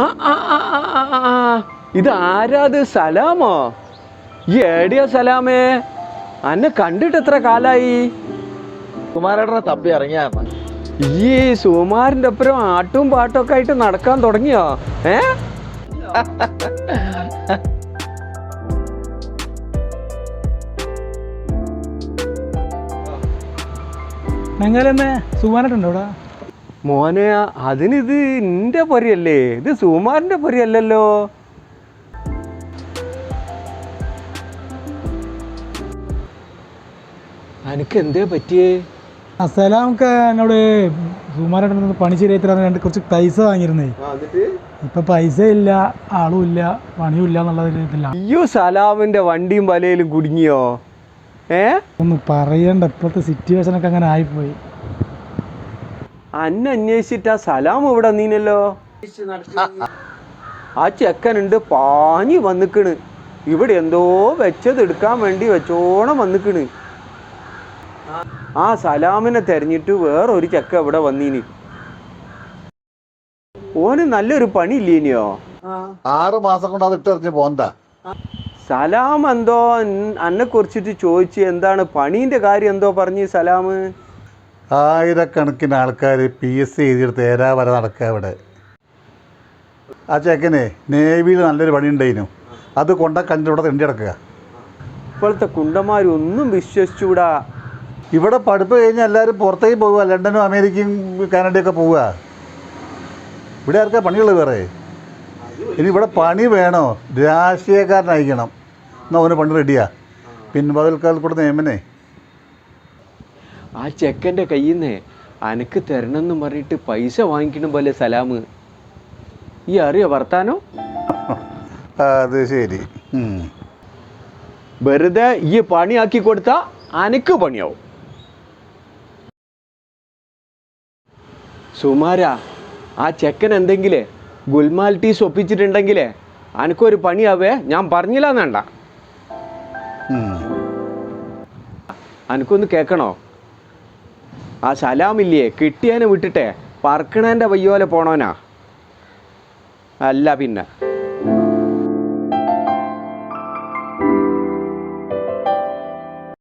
ആ, ആ, ആ, ആ, ആ, ആ. ഇത് ആരാത്? സലാമോ? ഈ ഏടിയ സലാമേ. അന്നെ കണ്ടിട്ട് എത്ര കാലായി? കുമാരേടനെ തപ്പി ഇറങ്ങിയാ ഈ സുമാറിന്റെ ഒപ്പരം ആട്ടും പാട്ടും ഒക്കെ ആയിട്ട് നടക്കാൻ തുടങ്ങിയോ? ഏ? നിങ്ങളെന്നെ സുഖമായിട്ടുണ്ടോ ഇവിടെ? മോനെ അതിനിത് എന്റെ പൊരിയല്ലേ? ഇത് സുമാറിന്റെ പൊരിയല്ലല്ലോ. അനക്ക് എന്തേ പറ്റിയേ? അസലാമൊക്കെ എന്നോട് പണി ശരിയായിത്തരാന്ന് രണ്ട് കുറച്ച് പൈസ വാങ്ങിയിരുന്നേ. ഇപ്പൊ പൈസ ഇല്ല ആളും ഇല്ല പണിയും ഇല്ല എന്നുള്ള ഇതില്ല. അയ്യോ സലാമിന്റെ വണ്ടിയും വലയിലും കുടുങ്ങിയോ? ഏ? ഒന്ന് പറയണ്ട ഇപ്പോഴത്തെ സിറ്റുവേഷനൊക്കെ അങ്ങനെ ആയിപ്പോയി. അന്നെ അന്വേഷിച്ചിട്ട് ആ സലാം ഇവിടെ നീനല്ലോ ആ ചെക്കനുണ്ട് പാഞ്ഞു വന്നിക്കണ്. ഇവിടെ എന്തോ വെച്ചത് എടുക്കാൻ വേണ്ടി വെച്ചോണം വന്നിക്കണ്. ആ സലാമിനെ തെരഞ്ഞിട്ട് വേറൊരു ചെക്ക ഇവിടെ വന്നീന്. ഓന് നല്ലൊരു പണി ഇല്ലേനിയോ? ആറ് മാസം കൊണ്ട് അത് ഇട്ടെറിഞ്ഞ് പോന്താ സലാം എന്തോ അന്നെ കുറിച്ചിട്ട് ചോദിച്ചു എന്താണ് പണീന്റെ കാര്യം എന്തോ പറഞ്ഞു സലാം? ആയിരക്കണക്കിന് ആൾക്കാർ പി എസ് സി എഴുതിയെടുത്ത് ഏരാ വരെ നടക്കുക ഇവിടെ. ആ ചേക്കനെ നേവിയിൽ നല്ലൊരു പണി ഉണ്ടായിരുന്നു അത് കൊണ്ട കണ്ടിവിടെ ഇവിടെ തെണ്ടി കിടക്കുക ഇപ്പോഴത്തെ കുണ്ടന്മാരൊന്നും വിശ്വസിച്ചുകൂടാ. ഇവിടെ പഠിപ്പ് കഴിഞ്ഞാൽ എല്ലാവരും പുറത്തേക്ക് പോവുക. ലണ്ടനും അമേരിക്കയും കാനഡയൊക്കെ പോവുക. ഇവിടെ ആർക്കാ പണിയുള്ളത് വേറെ? ഇനി ഇവിടെ പണി വേണോ? രാഷ്ട്രീയക്കാരനായിരിക്കണം. എന്നാൽ അവന് പണി റെഡിയാ പിൻപകൽക്കാലത്ത് കൂടെ നിയമനേ. ആ ചെക്കന്റെ കയ്യിൽ നിന്ന് അനക്ക് തരണമെന്ന് പറഞ്ഞിട്ട് പൈസ വാങ്ങിക്കണം പോലെ സലാമ്. ഈ അറിയോ വർത്താനോ? അത് ശരി. വെറുതെ ഈ പണിയാക്കി കൊടുത്ത അനക്ക് പണിയാവും. സുമാര ആ ചെക്കൻ എന്തെങ്കിലേ? ഗുൽമാൽട്ടീസ് ഒപ്പിച്ചിട്ടുണ്ടെങ്കിലേ അനക്കൊരു പണിയാവേ ഞാൻ പറഞ്ഞില്ല എന്നണ്ട അനക്കൊന്ന് കേൾക്കണോ ആ ശലാമില്ലേ കിട്ടിയതിനെ വിട്ടിട്ടേ പറക്കണേന്റെ വയ്യോലെ പോണോനാ? അല്ല പിന്നെ.